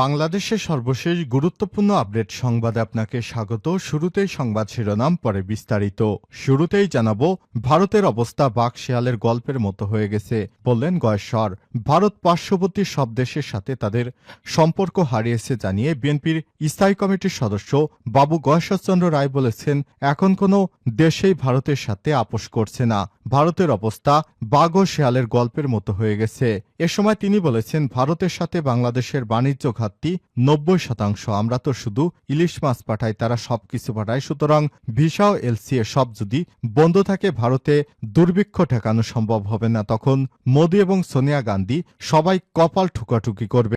বাংলাদেশের সর্বশেষ গুরুত্বপূর্ণ আপডেট সংবাদে আপনাকে স্বাগত। শুরুতেই সংবাদ শিরোনাম, পরে বিস্তারিত। শুরুতেই জানাব, ভারতের অবস্থা বাঘ শেয়ালের গল্পের মতো হয়ে গেছে, বললেন গয়েশ্বর। ভারত পার্শ্ববর্তী সব দেশের সাথে তাদের সম্পর্ক হারিয়েছে জানিয়ে বিএনপির স্থায়ী কমিটির সদস্য বাবু গয়েশ্বরচন্দ্র রায় বলেছেন, এখন কোনো দেশেই ভারতের সাথে আপোষ করছে না। ভারতের অবস্থা বাঘ ও শেয়ালের গল্পের মতো হয়ে গেছে। এ সময় তিনি বলেছেন, ভারতের সাথে বাংলাদেশের বাণিজ্য ঘাটতি নব্বই শতাংশ। আমরা তো শুধু ইলিশ মাছ পাঠাই, তারা সবকিছু পাঠায়। সুতরাং ভিসা ও সব যদি বন্ধ থাকে, ভারতে দুর্ভিক্ষ ঠেকানো সম্ভব হবে না। তখন মোদী এবং সোনিয়া গান্ধী সবাই কপাল ঠুকাঠুকি করবে।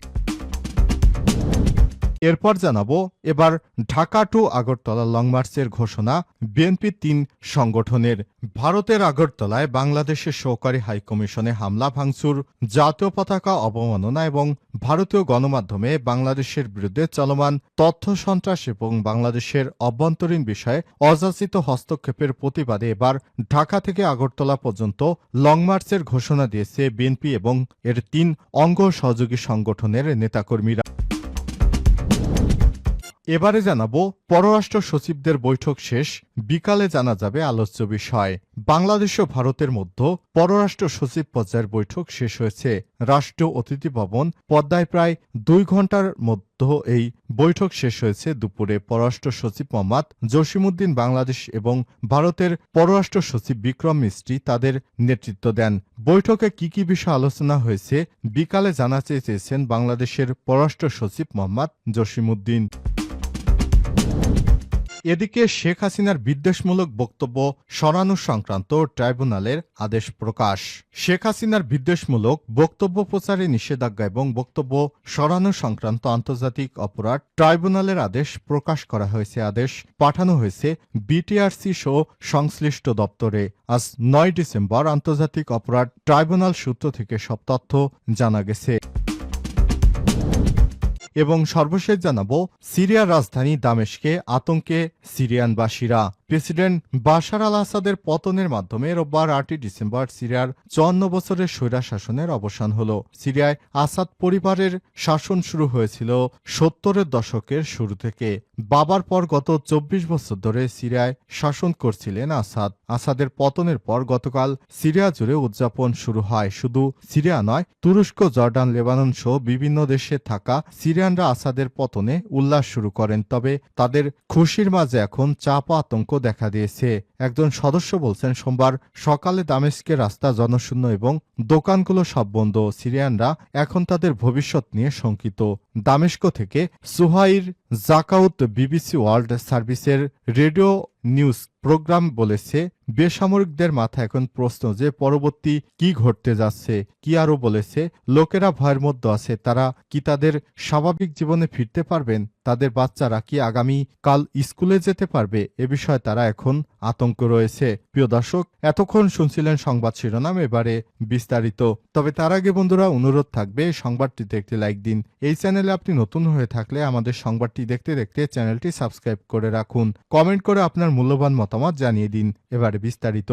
এরপর জানাব, এবার ঢাকা টু আগরতলা লং মার্চের ঘোষণা, বিএনপি তিন সংগঠনের। ভারতের আগরতলায় বাংলাদেশের সহকারী হাইকমিশনে হামলা, ভাঙচুর, জাতীয় পতাকা অবমাননা এবং ভারতীয় গণমাধ্যমে বাংলাদেশের বিরুদ্ধে চলমান তথ্য সন্ত্রাস এবং বাংলাদেশের অভ্যন্তরীণ বিষয়ে অযাচিত হস্তক্ষেপের প্রতিবাদে এবার ঢাকা থেকে আগরতলা পর্যন্ত লং মার্চের ঘোষণা দিয়েছে বিএনপি এবং এর তিন অঙ্গ সহযোগী সংগঠনের নেতাকর্মীরা। এবারে জানাব, পররাষ্ট্র সচিবদের বৈঠক শেষ, বিকালে জানা যাবে আলোচ্য বিষয়। বাংলাদেশ ও ভারতের মধ্যে পররাষ্ট্র সচিব পর্যায়ের বৈঠক শেষ হয়েছে। রাষ্ট্র অতিথি ভবন পদ্মায় প্রায় দুই ঘণ্টার মধ্যে এই বৈঠক শেষ হয়েছে দুপুরে। পররাষ্ট্র সচিব মোহাম্মদ জসিমুদ্দিন বাংলাদেশ এবং ভারতের পররাষ্ট্র সচিব বিক্রম মিস্ত্রি তাদের নেতৃত্ব দেন। বৈঠকে কি কি বিষয় আলোচনা হয়েছে, বিকালে জানাতে চেয়েছেন বাংলাদেশের পররাষ্ট্র সচিব মোহাম্মদ জসিমুদ্দিন এদিকে শেখ হাসিনার বিদ্বেষমূলক বক্তব্য সরানো সংক্রান্ত ট্রাইব্যুনালের আদেশ প্রকাশ। শেখ হাসিনার বিদ্বেষমূলক বক্তব্য প্রচারে নিষেধাজ্ঞা এবং বক্তব্য সরানো সংক্রান্ত আন্তর্জাতিক অপরাধ ট্রাইব্যুনালের আদেশ প্রকাশ করা হয়েছে আদেশ পাঠানো হয়েছে বিটিআরসি সহ সংশ্লিষ্ট দপ্তরে। আজ নয় ডিসেম্বর আন্তর্জাতিক অপরাধ ট্রাইব্যুনাল সূত্র থেকে সব তথ্য জানা গেছে। এবং সর্বশেষ জানাব সিরিয়ার রাজধানী দামেশকে আতঙ্কে সিরিয়ানবাসীরা। প্রেসিডেন্ট বাশার আল আসাদের পতনের মাধ্যমে রোববার আটই ডিসেম্বর সিরিয়ার চুয়ান্ন বছরের স্বৈরা শাসনের অবসান হল। সিরিয়ায় আসাদ পরিবারের শাসন শুরু হয়েছিল সত্তরের দশকের শুরু থেকে। বাবার পর গত চব্বিশ বছর ধরে সিরিয়ায় শাসন করছিলেন আসাদ। আসাদের পতনের পর গতকাল সিরিয়া জুড়ে উদযাপন শুরু হয়। শুধু সিরিয়া নয়, তুরস্ক, জর্ডান, লেবানন সহ বিভিন্ন দেশে থাকা সিরিয়ানরা আসাদের পতনে উল্লাস শুরু করেন। তবে তাদের খুশির মাঝে এখন চাপা আতঙ্ক দেখা দিয়েছে। একজন সদস্য বলছেন, সোমবার সকালে দামেস্কে রাস্তা, জনশূন্য এবং দোকানগুলো সব বন্ধ। সিরিয়ানরা এখন তাদের ভবিষ্যৎ নিয়ে শঙ্কিত। দামেস্ক থেকে সুহাইর জাকাউত বিবিসি ওয়ার্ল্ড সার্ভিসের রেডিও নিউজ প্রোগ্রাম বলেছে, বেসামরিকদের মাথা এখন প্রশ্ন যে পরবর্তী কি ঘটতে যাচ্ছে, কি আরও বলেছে, লোকেরা ভয়ের মধ্যে আছে, তারা কি তাদের স্বাভাবিক জীবনে ফিরতে পারবেন, তাদের বাচ্চারা কি আগামী কাল স্কুলে যেতে পারবে, এ বিষয়ে তারা এখন আতঙ্ক রয়েছে। প্রিয় দর্শক, এতক্ষণ শুনছিলেন সংবাদ শিরোনাম, এবারে বিস্তারিত। তবে তার আগে বন্ধুরা, অনুরোধ থাকবে, সংবাদটিতে একটি লাইক দিন। এই চ্যানেলে আপনি নতুন হয়ে থাকলে আমাদের সংবাদটি দেখতে দেখতে চ্যানেলটি সাবস্ক্রাইব করে রাখুন। কমেন্ট করে আপনার মূল্যবান মতামত জানিয়ে দিন। এবারে বিস্তারিত।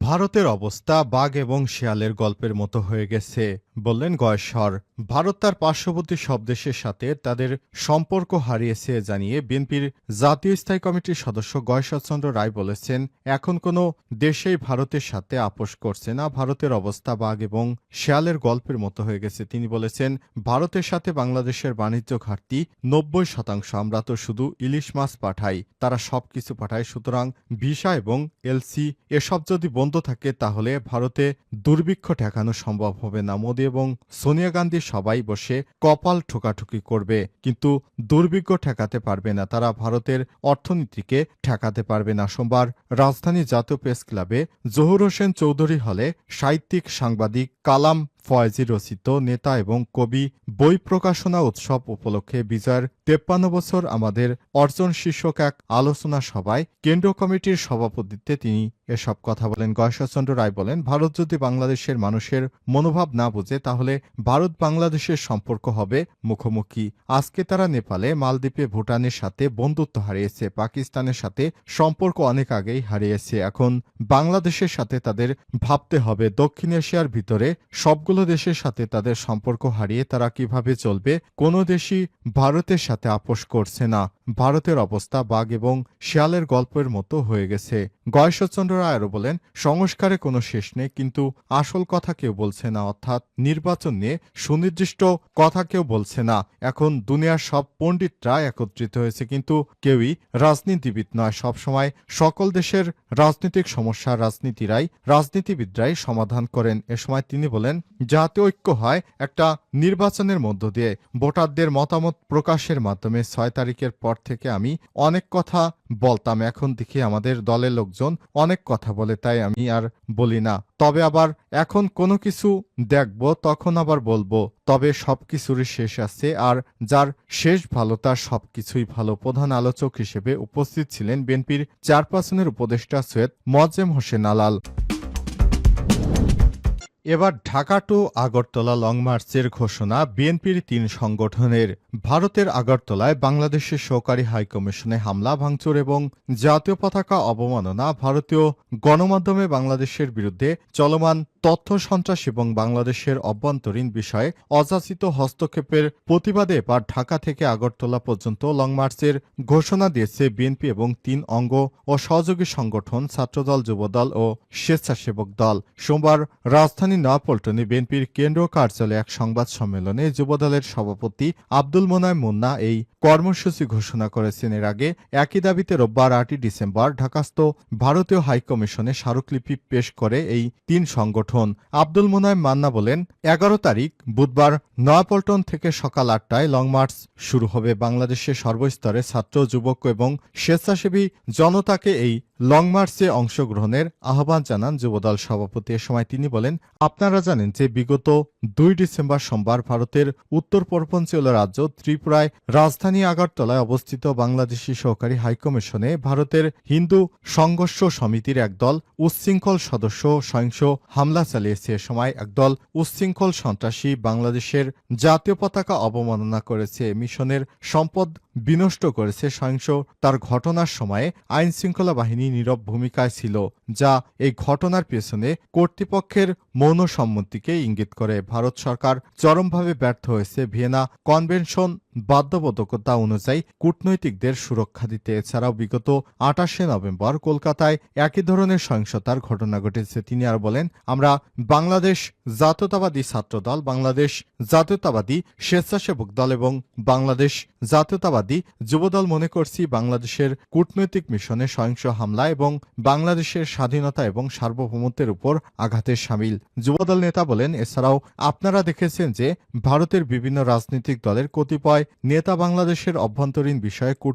ভারতের অবস্থা বাঘ এবং শেয়ালের গল্পের মতো হয়ে গেছে। বললেন, গয়েশ্বর, ভারত তার পার্শ্ববর্তী সব দেশের সাথে তাদের সম্পর্ক হারিয়েছে জানিয়ে বিএনপির জাতীয় স্থায়ী কমিটির সদস্য গয়েশ্বরচন্দ্র রায় বলেছেন, এখন কোনো দেশেই ভারতের সাথে আপোষ করছে না, ভারতের অবস্থা বাঘ এবং শেয়ালের গল্পের মতো হয়ে গেছে। তিনি বলেছেন, ভারতের সাথে বাংলাদেশের বাণিজ্য ঘাটতি নব্বই শতাংশ, আমরা তো শুধু ইলিশ মাছ পাঠাই, তারা সবকিছু পাঠায়, সুতরাং ভিসা এবং এলসি এসব যদি বন্ধ থাকে, তাহলে ভারতে দুর্ভিক্ষ ঠেকানো সম্ভব হবে না। মোদী এবং সোনিয়া গান্ধী সবাই বসে কপাল ঠোকাঠুকি করবে, কিন্তু দুর্ভিক্ষ ঠেকাতে পারবে না তারা, ভারতের অর্থনীতিকে ঠেকাতে পারবে না। সোমবার রাজধানী জাতীয় প্রেস ক্লাবে জহুর হোসেন চৌধুরী হলে সাহিত্যিক সাংবাদিক কালাম ফয়েজি রচিত নেতা এবং কবি, বই প্রকাশনা উৎসব উপলক্ষে বিজয়ের তেপ্পান্ন বছর আমাদের অর্জন শীর্ষক এক আলোচনা সভায় কেন্দ্রীয় কমিটির সভাপতিত্বে তিনি এসব কথা বলেন। গয়েশ্বরচন্দ্র রায় বলেন, ভারত যদি বাংলাদেশের মানুষের মনোভাব না বুঝে, তাহলে ভারত বাংলাদেশের সম্পর্ক হবে মুখোমুখি। আজকে তারা নেপালে, মালদ্বীপে, ভুটানের সাথে বন্ধুত্ব হারিয়েছে, পাকিস্তানের সাথে সম্পর্ক অনেক আগেই হারিয়েছে। এখন বাংলাদেশের সাথে তাদের ভাবতে হবে। দক্ষিণ এশিয়ার ভিতরে সবগুলো অনেকগুলো দেশের সাথে তাদের সম্পর্ক হারিয়ে তারা কীভাবে চলবে, কোনো দেশই ভারতের সাথে আপোষ করছে না। ভারতের অবস্থা বাঘ এবং শিয়ালের গল্পের মতো হয়ে গেছে। গয়েশ্বরচন্দ্র রায় আরও বলেন, সংস্কারে কোনো শেষ নেই, কিন্তু আসল কথা কেউ বলছে না, অর্থাৎ নির্বাচন নিয়ে সুনির্দিষ্ট কথা কেউ বলছে না। এখন দুনিয়ার সব পণ্ডিতরা একত্রিত হয়েছে, কিন্তু কেউই রাজনীতিবিদ নয়। সবসময় সকল দেশের রাজনৈতিক সমস্যা রাজনীতিরাই, রাজনীতিবিদরাই সমাধান করেন। এ সময় তিনি বলেন যাতে ঐক্য হয় একটা নির্বাচনের মধ্য দিয়ে। ভোটারদের মতামত প্রকাশের মাধ্যমে ছয় তারিখের পর থেকে আমি অনেক কথা বলতাম। এখন দেখি আমাদের দলের লোকজন অনেক কথা বলে, তাই আমি আর বলি না। তবে আবার এখন কোনো কিছু দেখব, তখন আবার বলব, তবে সব কিছুরই শেষ আছে আর যার শেষ ভালো, তার সব কিছুই ভালো। প্রধান আলোচক হিসেবে উপস্থিত ছিলেন বিএনপির চেয়ারপারসনের উপদেষ্টা সৈয়দ মজেম হোসেন আলাল। এবার ঢাকা টু আগরতলা লং মার্চের ঘোষণা বিএনপির তিন সংগঠনের। ভারতের আগরতলায় বাংলাদেশের সহকারী হাইকমিশনে হামলা, ভাঙচুর এবং জাতীয় পতাকা অবমাননা ভারতীয় গণমাধ্যমে বাংলাদেশের বিরুদ্ধে চলমান তথ্য সন্ত্রাস এবং বাংলাদেশের অভ্যন্তরীণ বিষয়ে অযাচিত হস্তক্ষেপের প্রতিবাদে এবার ঢাকা থেকে আগরতলা পর্যন্ত লং মার্চের ঘোষণা দিয়েছে বিএনপি এবং তিন অঙ্গ ও সহযোগী সংগঠন, ছাত্রদল, যুবদল ও স্বেচ্ছাসেবক দল। সোমবার রাজধানী নয়াপল্টনে বিএনপির কেন্দ্রীয় কার্যালয়ে এক সংবাদ সম্মেলনে যুবদলের সভাপতি আব্দুল মোনায় মুন্না এই কর্মসূচি ঘোষণা করেছেন। এর আগে একই দাবিতে রোববার আটই ডিসেম্বর ঢাকাস্থ ভারতীয় হাইকমিশনে স্মারকলিপি পেশ করে এই তিন সংগঠন আব্দুল মোনায় মান্না বলেন, এগারো তারিখ বুধবার নয়াপল্টন থেকে সকাল আটটায় লং মার্চ শুরু হবে বাংলাদেশের সর্বস্তরে ছাত্র, যুবক এবং স্বেচ্ছাসেবী জনতাকে এই লং মার্চে অংশগ্রহণের আহ্বান জানান যুবদল সভাপতি। এ সময় তিনি বলেন, আপনারা জানেন যে বিগত দুই ডিসেম্বর সোমবার ভারতের উত্তর পূর্বাঞ্চল রাজ্য ত্রিপুরায় রাজধানী আগরতলায় অবস্থিত বাংলাদেশি সহকারী হাইকমিশনে ভারতের হিন্দু সংঘর্ষ সমিতির একদল উচ্ছৃঙ্খল সদস্য সহিংস হামলা চালিয়েছে। এ সময় একদল উচ্ছৃঙ্খল সন্ত্রাসী বাংলাদেশের জাতীয় পতাকা অবমাননা করেছে। মিশনের সম্পদ বিনষ্ট করেছে। সহিংস তার ঘটনার সময়ে আইন শৃঙ্খলা বাহিনী নীরব ভূমিকায় ছিল। যা এই ঘটনার পেছনে কর্তৃপক্ষের মৌন সম্মতিকে ইঙ্গিত করে। ভারত সরকার চরমভাবে ব্যর্থ হয়েছে ভিয়েনা কনভেনশন বাধ্যবাধকতা অনুযায়ী কূটনৈতিকদের সুরক্ষা দিতে। এছাড়াও বিগত আটাশে নভেম্বর কলকাতায় একই ধরনের সহিংসতার ঘটনা ঘটেছে। তিনি আর বলেন, আমরা বাংলাদেশ জাতীয়তাবাদী ছাত্রদল, বাংলাদেশ জাতীয়তাবাদী স্বেচ্ছাসেবক দল এবং বাংলাদেশ জাতীয়তাবাদী যুবদল মনে করছি বাংলাদেশের কূটনৈতিক মিশনে সহিংস হামলা এবং বাংলাদেশের স্বাধীনতা এবং সার্বভৌমত্বের উপর আঘাতের সামিল। যুবদল নেতা বলেন, এছাড়াও আপনারা দেখেছেন যে ভারতের বিভিন্ন রাজনৈতিক দলের কতিপয় নেতা বাংলাদেশের অভ্যন্তরীণ বিষয়ে কূটনৈতিক